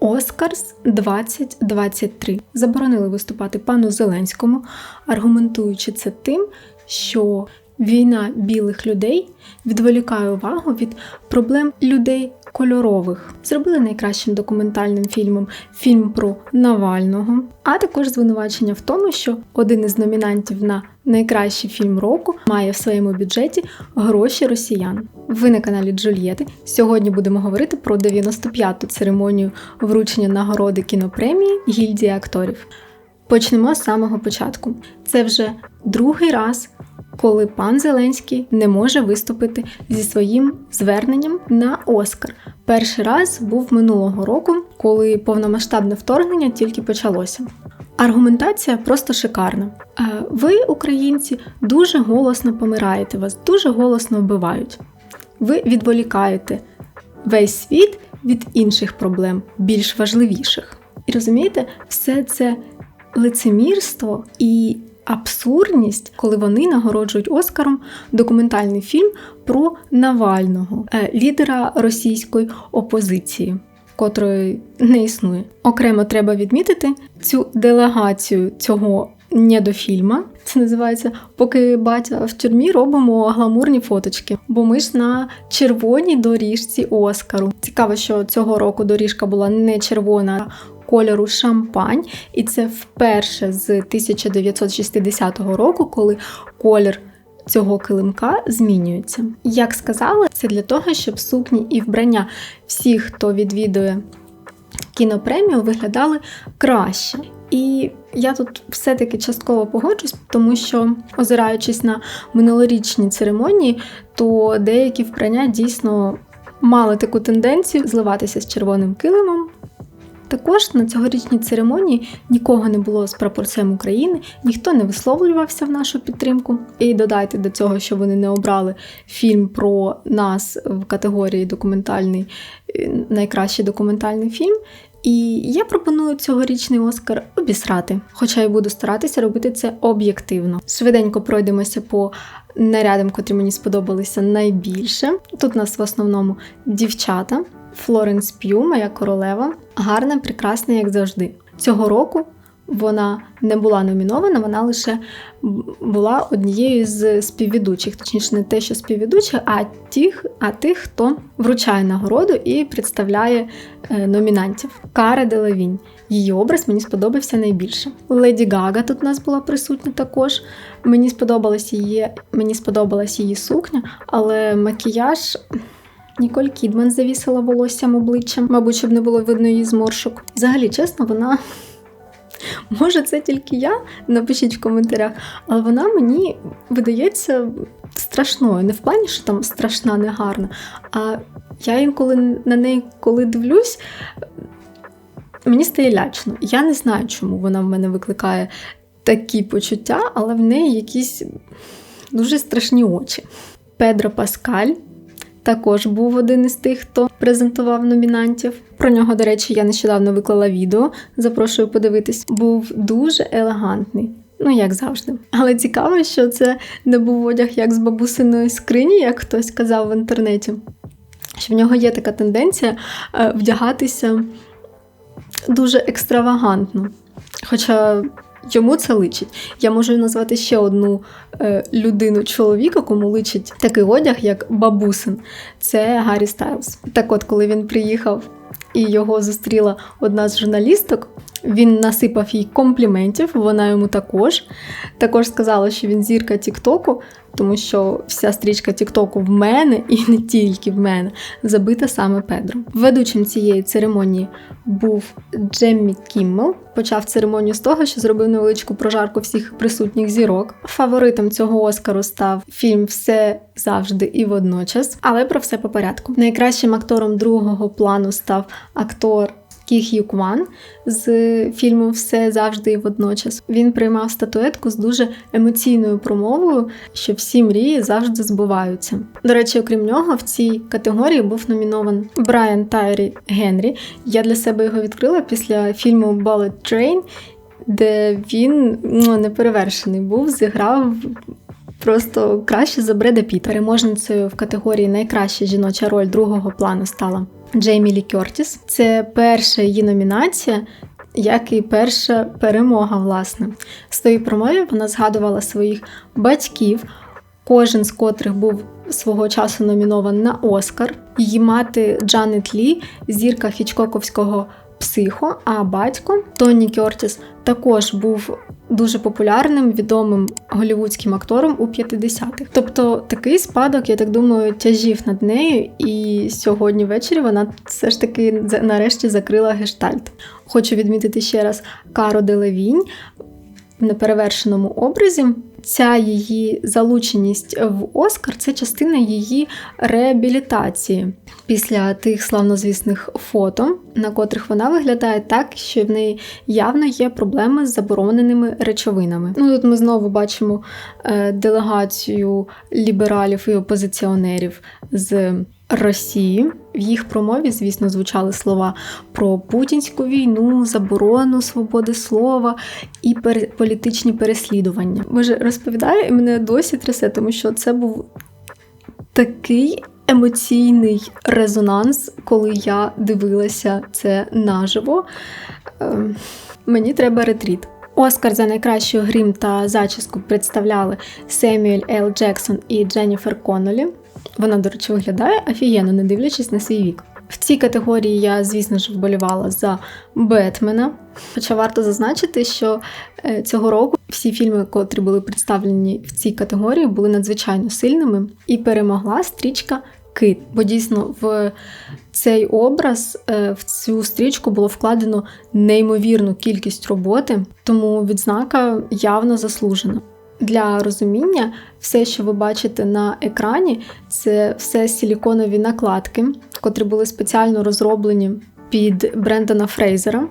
Оскарс 2023 заборонили виступати пану Зеленському, аргументуючи це тим, що війна білих людей відволікає увагу від проблем людей кольорових. Зробили найкращим документальним фільмом фільм про Навального, а також звинувачення в тому, що один із номінантів на найкращий фільм року має в своєму бюджеті гроші росіян. Ви на каналі Джульєти. Сьогодні будемо говорити про 95-ту церемонію вручення нагороди кінопремії гільдії акторів. Почнемо з самого початку. Це вже другий раз, коли пан Зеленський не може виступити зі своїм зверненням на Оскар. Перший раз був минулого року, коли повномасштабне вторгнення тільки почалося. Аргументація просто шикарна. Е, Ви, українці, дуже голосно помираєте, вас дуже голосно вбивають. Ви відволікаєте весь світ від інших проблем, більш важливіших. І розумієте, все це лицемірство і абсурдність, коли вони нагороджують Оскаром документальний фільм про Навального, е, лідера російської опозиції. Котрої не існує. Окремо треба відмітити цю делегацію цього недофільма. Це називається Поки батя в тюрмі робимо гламурні фоточки. Бо ми ж на червоній доріжці Оскару. Цікаво, що цього року доріжка була не червона, а кольору шампань, і це вперше з 1960 року, коли колір. Цього килимка змінюється. Як сказали, це для того, щоб сукні і вбрання всіх, хто відвідує кінопремію, виглядали краще. І я тут все-таки частково погоджусь, тому що, озираючись на минулорічні церемонії, то деякі вбрання дійсно мали таку тенденцію зливатися з червоним килимом. Також на цьогорічній церемонії нікого не було з прапорцем України, ніхто не висловлювався в нашу підтримку. І додайте до цього, що вони не обрали фільм про нас в категорії документальний, е, найкращий документальний фільм. І я пропоную цьогорічний Оскар обісрати, хоча й буду старатися робити це об'єктивно. Швиденько пройдемося по нарядам, котрі мені сподобалися найбільше. Тут у нас в основному дівчата. Флоренс П'ю, моя королева, гарна, прекрасна, як завжди. Цього року вона не була номінована, вона лише була однією з співведучих, точніше, не те, що співведучих, а тих, а тих, хто вручає нагороду і представляє е, номінантів. Кара Делавінь. Її образ мені сподобався найбільше. Леді Гага тут у нас була присутня також. Мені сподобалась її, мені сподобалась її сукня, але макіяж. Ніколь Кідман завісила волоссям обличчям, мабуть, щоб не було видно її зморшок. Взагалі, чесно, вона. Може, це тільки я, напишіть в коментарях, але вона мені видається страшною. Не в плані, що там страшна, негарна. А я інколи на неї коли дивлюсь, мені стає лячно. Я не знаю, чому вона в мене викликає такі почуття, але в неї якісь дуже страшні очі. Педро Паскаль також був один із тих, хто презентував номінантів. Про нього, до речі, я нещодавно виклала відео. Запрошую подивитись. Був дуже елегантний. Ну, як завжди. Але цікаво, що це не був одяг як з бабусиної скрині, як хтось казав в інтернеті. Що в нього є така тенденція е, вдягатися дуже екстравагантно. Хоча Йому це личить. Я можу назвати ще одну е, людину чоловіка, кому личить такий одяг, як бабусин. Це Гаррі Стайлз. Так от, коли він приїхав і його зустріла одна з журналісток, він насипав їй компліментів, вона йому також. Також сказала, що він зірка Тіктоку, тому що вся стрічка Тіктоку в мене і не тільки в мене забита саме Педро. Ведучим цієї церемонії був Джеммі Кіммел. Почав церемонію з того, що зробив невеличку прожарку всіх присутніх зірок. Фаворитом цього Оскару став фільм Все завжди і водночас, але про все по порядку. Найкращим актором другого плану став актор Кі Х'ю з фільму Все завжди і водночас. Він приймав статуетку з дуже емоційною промовою, що всі мрії завжди збуваються. До речі, окрім нього, в цій категорії був номінований Брайан Тайрі Генрі. Я для себе його відкрила після фільму Bullet Train, де він ну, неперевершений був, зіграв. Просто краще за Бреда Піта. Переможницею в категорії Найкраща жіноча роль другого плану стала Джеймі Лі Кертіс. Це перша її номінація. Як і перша перемога, власне. В своїй промові вона згадувала своїх батьків, кожен з котрих був свого часу номінований на Оскар. Її мати Джанет Лі, зірка Хічкоковського психо, а батько Тоні Кертіс також був дуже популярним, відомим голівудським актором у 50-х. Тобто такий спадок, я так думаю, тяжів над нею, і сьогодні ввечері вона все ж таки нарешті закрила гештальт. Хочу відмітити ще раз Каро Делевінь в неперевершеному образі ця її залученість в Оскар це частина її реабілітації після тих славнозвісних фото, на котрих вона виглядає так, що в неї явно є проблеми з забороненими речовинами. Ну тут ми знову бачимо е, делегацію лібералів і опозиціонерів з. Росії в їх промові, звісно, звучали слова про путінську війну, заборону свободи слова і пер... політичні переслідування. Може, розповідаю, і мене досі трясе, тому що це був такий емоційний резонанс, коли я дивилася це наживо. Ем, мені треба ретріт. Оскар за найкращу грім та зачіску представляли Семюель Ел Джексон і Дженніфер Коннолі. Вона, до речі, виглядає офігенно, не дивлячись на свій вік. В цій категорії я, звісно ж, вболівала за Бетмена. Хоча варто зазначити, що е, цього року всі фільми, котрі були представлені в цій категорії, були надзвичайно сильними, і перемогла стрічка Кит. Бо дійсно в цей образ, е, в цю стрічку було вкладено неймовірну кількість роботи, тому відзнака явно заслужена. Для розуміння, все, що ви бачите на екрані, це все силіконові накладки, котрі були спеціально розроблені під Брендана Фрейзера.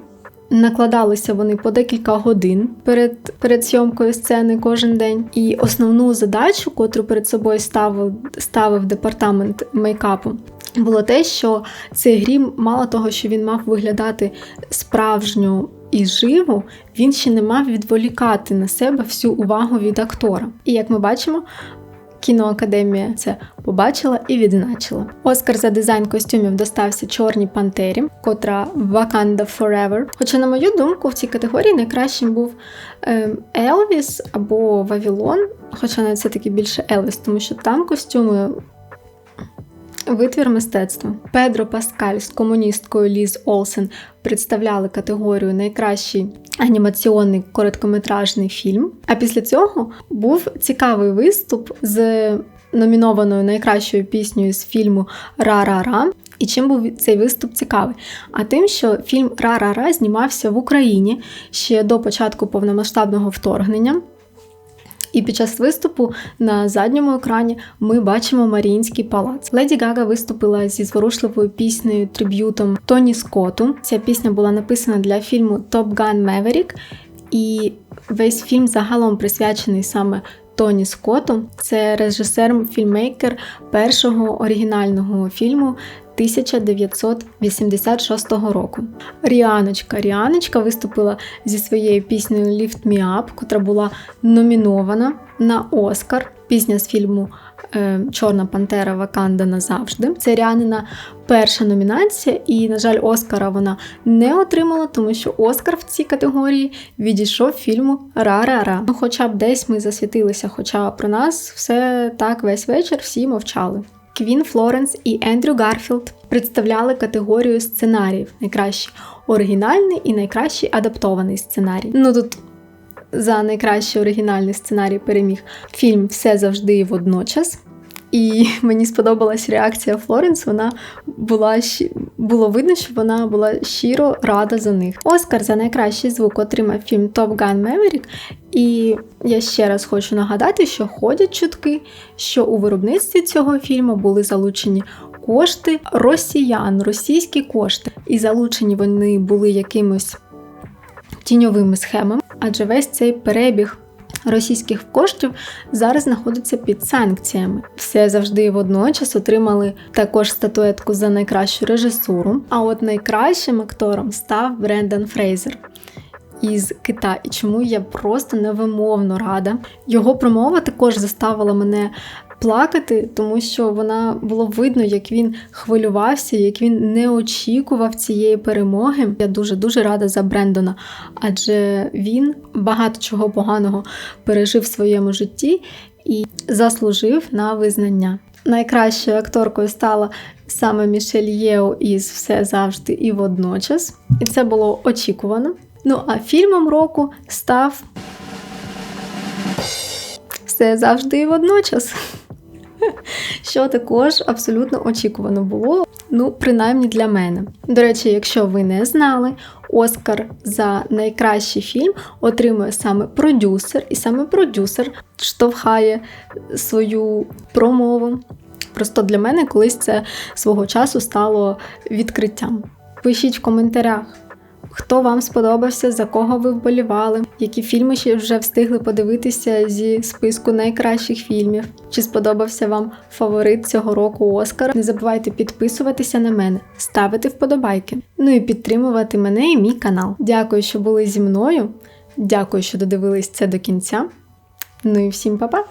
Накладалися вони по декілька годин перед перед зйомкою сцени кожен день. І основну задачу, котру перед собою ставив ставив департамент мейкапу, було те, що цей грім, мало того, що він мав виглядати справжню і живо, він ще не мав відволікати на себе всю увагу від актора. І як ми бачимо, кіноакадемія це побачила і відзначила. Оскар за дизайн костюмів достався Чорній Пантері, котра Wakanda Forever. Хоча, на мою думку, в цій категорії найкращим був ем, Елвіс або Вавілон, хоча навіть все таки більше Елвіс, тому що там костюми Витвір мистецтва Педро Паскаль з комуністкою Ліз Олсен представляли категорію Найкращий анімаційний короткометражний фільм. А після цього був цікавий виступ з номінованою найкращою піснею з фільму Ра-ра-ра. І чим був цей виступ цікавий? А тим, що фільм Ра-ра-ра знімався в Україні ще до початку повномасштабного вторгнення. І під час виступу на задньому екрані ми бачимо Маріїнський палац. Леді Гага виступила зі зворушливою піснею триб'ютом Тоні Скотту. Ця пісня була написана для фільму Top Gun Maverick, і весь фільм загалом присвячений саме Тоні Скотту. Це режисер-фільмейкер першого оригінального фільму 1986 року. Ріаночка Ріаночка виступила зі своєю піснею Lift Me Up, котра була номінована на Оскар. Пісня з фільму е, Чорна Пантера Ваканда назавжди. Це Ріанина перша номінація, і, на жаль, Оскара вона не отримала, тому що Оскар в цій категорії відійшов фільму Ра-ра-ра. Ну, Хоча б десь ми засвітилися, хоча про нас все так весь вечір всі мовчали. Квін Флоренс і Ендрю Гарфілд представляли категорію сценаріїв: найкращий оригінальний і найкращий адаптований сценарій. Ну тут за найкращий оригінальний сценарій переміг фільм Все завжди і водночас. І мені сподобалась реакція Флоренс. Вона була було видно, що вона була щиро рада за них. Оскар за найкращий звук отримав фільм Top Gun Maverick. І я ще раз хочу нагадати, що ходять чутки, що у виробництві цього фільму були залучені кошти росіян, російські кошти, і залучені вони були якимось тіньовими схемами, адже весь цей перебіг російських коштів зараз знаходиться під санкціями. Все завжди водночас отримали також статуетку за найкращу режисуру. А от найкращим актором став Брендан Фрейзер. Із Китаю, чому я просто невимовно рада. Його промова також заставила мене плакати, тому що вона було видно, як він хвилювався, як він не очікував цієї перемоги. Я дуже дуже рада за Брендона, адже він багато чого поганого пережив в своєму житті і заслужив на визнання. Найкращою акторкою стала саме Мішель Єо із все завжди і водночас. І це було очікувано. Ну а фільмом року став все завжди і водночас. Що також абсолютно очікувано було, ну, принаймні для мене. До речі, якщо ви не знали, Оскар за найкращий фільм отримує саме продюсер, і саме продюсер штовхає свою промову. Просто для мене колись це свого часу стало відкриттям. Пишіть в коментарях, хто вам сподобався, за кого ви вболівали, які фільми ще вже встигли подивитися зі списку найкращих фільмів. Чи сподобався вам фаворит цього року Оскар? Не забувайте підписуватися на мене, ставити вподобайки, ну і підтримувати мене і мій канал. Дякую, що були зі мною. Дякую, що додивились це до кінця. Ну і всім па-па!